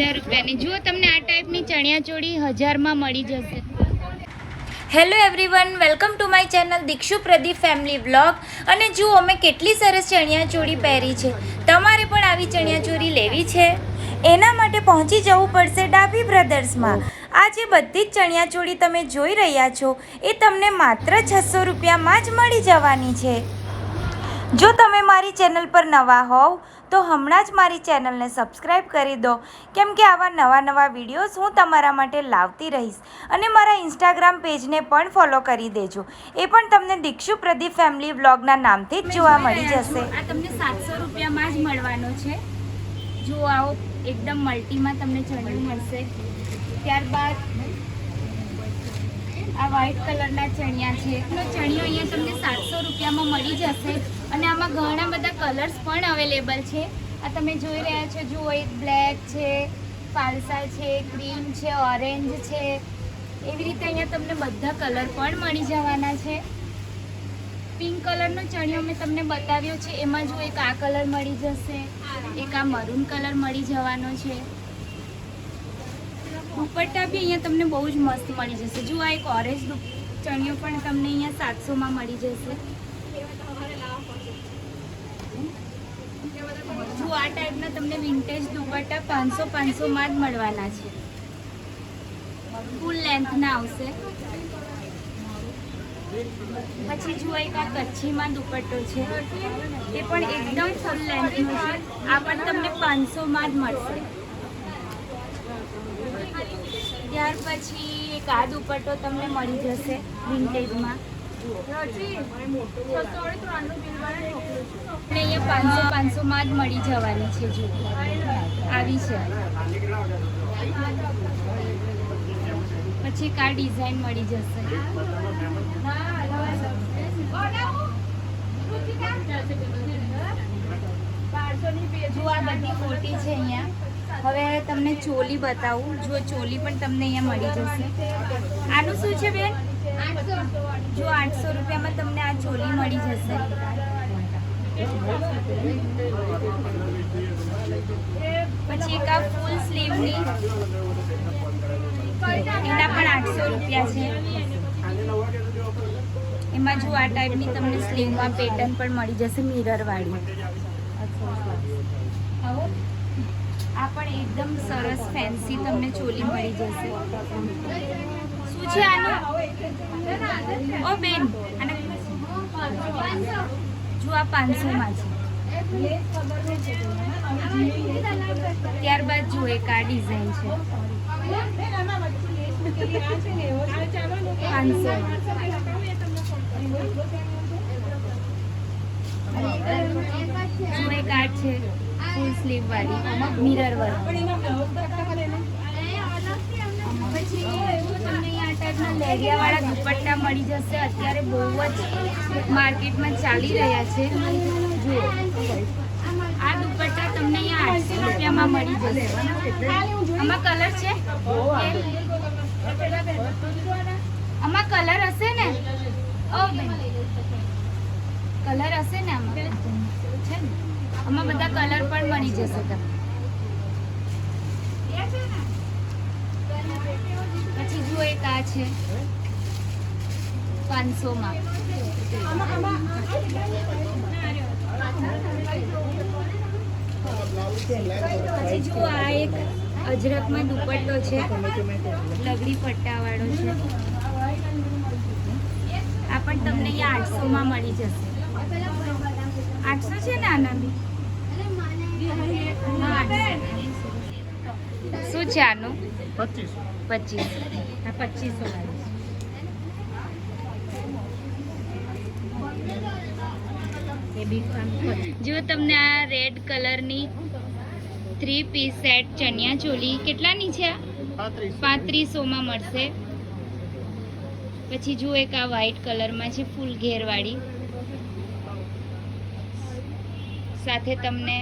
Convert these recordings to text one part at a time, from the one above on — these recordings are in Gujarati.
હજાર રૂપિયાની. જુઓ તમને આ ટાઈપની ચણિયા ચોળી હજારમાં મળી જશે. Hello everyone welcome to my channel Dikshu Pradeep family vlog અને જુઓ મેં કેટલી સરસ ચણિયાચોળી પહેરી છે. તમારે પણ આવી ચણિયાચોળી લેવી છે. એના માટે પહોંચી જવું પડશે ડાભી બ્રધર્સમાં. આ જે બધી જ ચણિયાચોળી તમે જોઈ રહ્યા છો, એ તમને માત્ર છસો રૂપિયામાં જ મળી જવાની છે. જો તમે મારી ચેનલ પર નવા હોવ તો હમણાં જ મારી ચેનલને સબસ્ક્રાઈબ કરી દો. કેમ કે આવા નવા નવા વિડીયોઝ હું તમારા માટે લાવતી રહીશ અને મારા ઇન્સ્ટાગ્રામ પેજને પણ ફોલો કરી દેજો. એ પણ તમને દીક્ષુ પ્રદીપ ફેમિલી વ્લોગના નામથી જ જોવા મળી જશે. આ તમને સાતસો રૂપિયામાં જ મળવાનો છે. જો આવો એકદમ મલ્ટીમાં તમને ચણિયું મળશે. ત્યારબાદ આ વ્હાઈટ કલરના ચણિયા છે. તો ચણિયો અહીંયા તમને સાતસો રૂપિયામાં મળી જશે. અને આમાં ઘણા બધા કલર્સ પણ અવેલેબલ છે. આ તમે જોઈ રહ્યા છો, જુઓ, એક બ્લેક છે ફાલસા છે ક્રીમ છે ઓરેન્જ છે. એવી રીતે અહીંયા તમને બધા કલર પણ મળી જવાના છે. પિંક કલરનો ચણિયો મેં તમને બતાવ્યો છે. એમાં જો એક આ કલર મળી જશે, એક આ મરૂન કલર મળી જવાનો છે. દુપટ્ટા બી અહીંયા તમને બહુ જ મસ્ત મળી જશે. જો આ એક ઓરેન્જ ચણિયો પણ તમને અહીંયા સાતસોમાં મળી જશે. જો આ ટાઈપના તમને વિન્ટેજ દુપટ્ટા પાંચસો, પાંચસોમાં જ મળવાના છે. ફૂલ લેન્થના આવશે. પછી જુઓ એક આ કચ્છીમાં દુપટ્ટો છે, એ પણ એકદમ ફૂલ લેન્થનો છે. આ પણ તમને પાંચસોમાં જ મળશે. ત્યાર પછી એક આ દુપટ્ટો તમને મળી જશે વિન્ટેજમાં અહીંયા પાંચસો પાંચસોમાં જ મળી જવાની છે જો. આવી છે. પછી કા ડિઝાઇન મળી જશે. જો આ બધી કોટી છે અહીંયા. હવે તમને ચોલી બતાવું. જો ચોલી પણ તમને અહીંયા મળી જશે. આનું શું છે બેન? જો આઠસો રૂપિયામાં તમને આ ચોલી મળી જશે. પછી એક આ ફૂલ સ્લીવની એના પણ આઠસો રૂપિયા છે. એમાં જો આ ટાઈપની તમને સ્લીવમાં પેટર્ન પણ મળી જશે મિરર વાળી. આ પણ એકદમ સરસ ફેન્સી તમને ચોલી મળી જશે. શું છે આનું? ઓ બેન અને જો આ પાંચસોમાં છે. ત્યારબાદ જો એક આ ડિઝાઇન છે. પાંચસો. જો એક આ છે. સ્લીવ વાળી મિરર વર્ક પછી તમને આ ટાઈપના લેરિયાવાળા દુપટ્ટા મળી જશે અત્યારે બહુ જ માર્કેટમાં ચાલી રહ્યા છે. જુઓ આ દુપટ્ટા તમને અહીંયા આઠસો રૂપિયામાં મળી જશે. આમાં કલર છે? આમાં કલર હશે ને? કલર હશે ને આમાં? છે ને? આમાં બધા કલર પણ મળી જશે તમને પછી જુઓ એક આ છે. પાંચસોમાં. પછી જુઓ આ એક અજરકમાં દુપટ્ટો છે. લગડી પટ્ટાવાળો છે. આ પણ તમને અહીંયા આઠસોમાં મળી જશે. આઠસો છે ને આના બી હા, 800. શું છે આનું? પચીસ. આ પચીસો જો તમને આ રેડ કલરની three piece set chaniya choli કેટલાની છે? આ પાંત્રીસોમાં મળશે. પછી જુઓ એક આ વ્હાઈટ કલરમાં છે ફૂલ ઘેરવાળી. સાથે તમને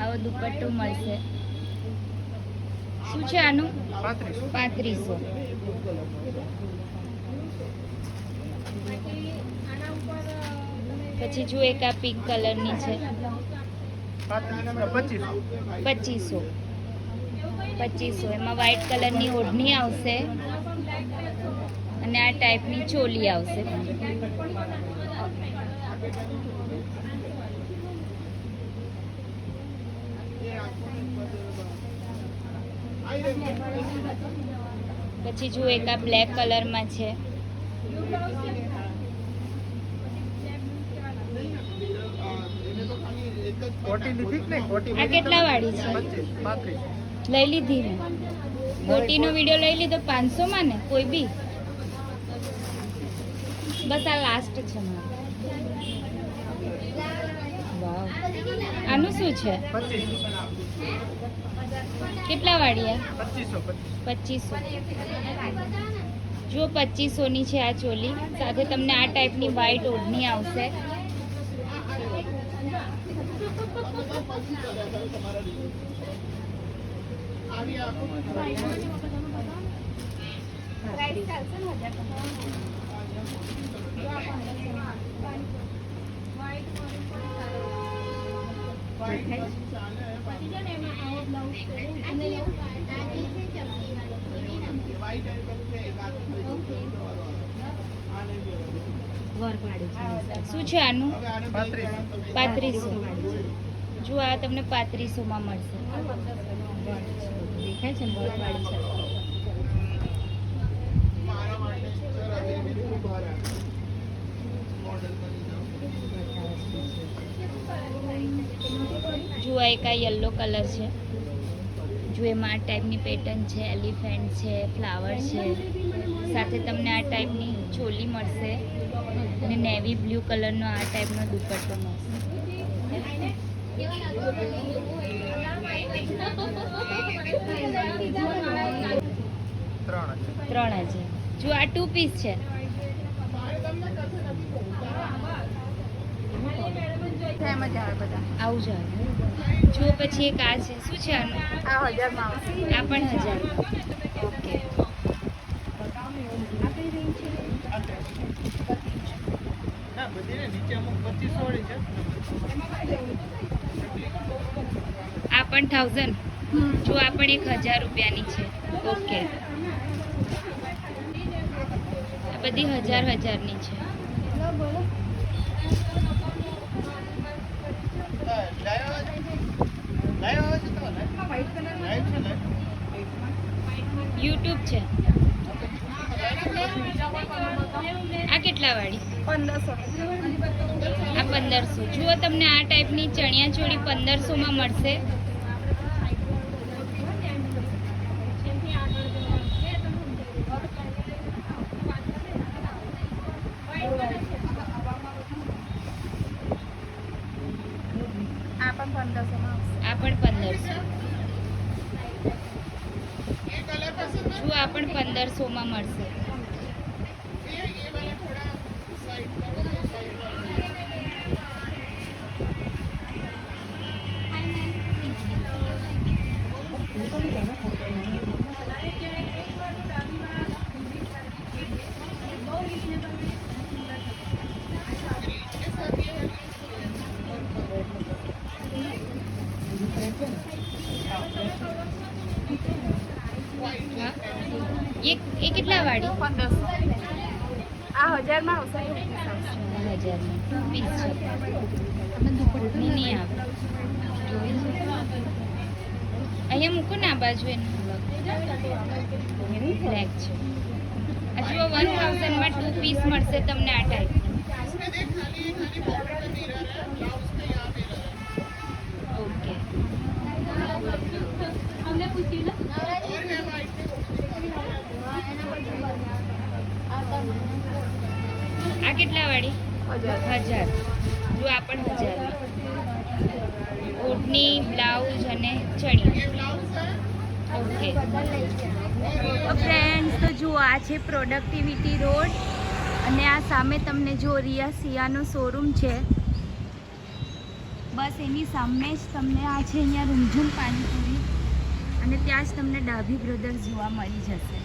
આવો દુપટ્ટો મળશે. શું છે આનું? પાંત્રીસો. પછી જો એક આ પિંક કલરની છે. પચીસ. પચીસો. એમાં વ્હાઈટ કલરની ઓઢણી આવશે. અને આ ટાઈપની ચોલી આવશે. પછી જો એક આ બ્લેક કલરમાં છે. આ કેટલા વાળી છે? લઈ લીધી ને મોટીનો વીડિયો લઈ લીધો પાંચસોમાં ને કોઈ બી. બસ આ લાસ્ટ છે મારો. આનું શું છે? કેટલા વાળી પચીસો પચીસ. પચીસો. જો પચીસોની છે આ ચોલી સાથે તમને આ ટાઈપની વ્હાઈટ ઓઢણી આવશે. શું છે આનું? પાંત્રીસ. જો આ તમને પાંત્રીસોમાં મળશે. આ એક આ યલો કલર છે. જો એમાં આ ટાઈપની પેટર્ન છે એલિફેન્ટ છે ફ્લાવર છે. સાથે તમને આ ટાઈપની ચોલી મળશે. અને નેવી બ્લુ કલરનો આ ટાઈપનો દુપટ્ટો મળશે. ત્રણ હજાર જો આ ટુ પીસ છે. આવું જો પછી એક આ શું છે આ પણ હજાર. પચીસો વાળી છે પણ થાઉઝન્ડ જો આ પણ એક હજાર રૂપિયાની છે. ઓકે આ બધી હજાર હજારની છે. યુટ્યુબ છે. આ કેટલા વાળી? પંદરસો આ પંદરસો. જુઓ તમને આ ટાઈપની ચણિયા ચોળી પંદરસોમાં મળશે આ પણ પંદરસો જુઓ આ પણ પંદરસોમાં મળશે. હા એ એ કેટલા વાળી? આ હજારમાં આવશે. હજારમાં ટુ પીસ છે નહીં નહીં આવે. અહીંયા મૂકો ને આ બાજુ એનું બ્લેક છે. આ વન થાઉઝન્ડમાં ટુ પીસ મળશે તમને આ ટાઈપ ઓકે આ કેટલા વાળી? હજાર. જો આ પણ હજાર. ઓઢણી બ્લાઉઝ અને ચણી. ઓકે. ફ્રેન્ડ્સ તો જુઓ, આ છે પ્રોડક્ટિવિટી રોડ. અને આ સામે તમને જો રિયા સિયાનો શોરૂમ છે. બસ એની સામે જ તમને આ છે અહીંયા રૂમઝૂમ પાણીપુરી અને ત્યાં જ તમને ડાભી બ્રધર્સ જોવા મળી જશે.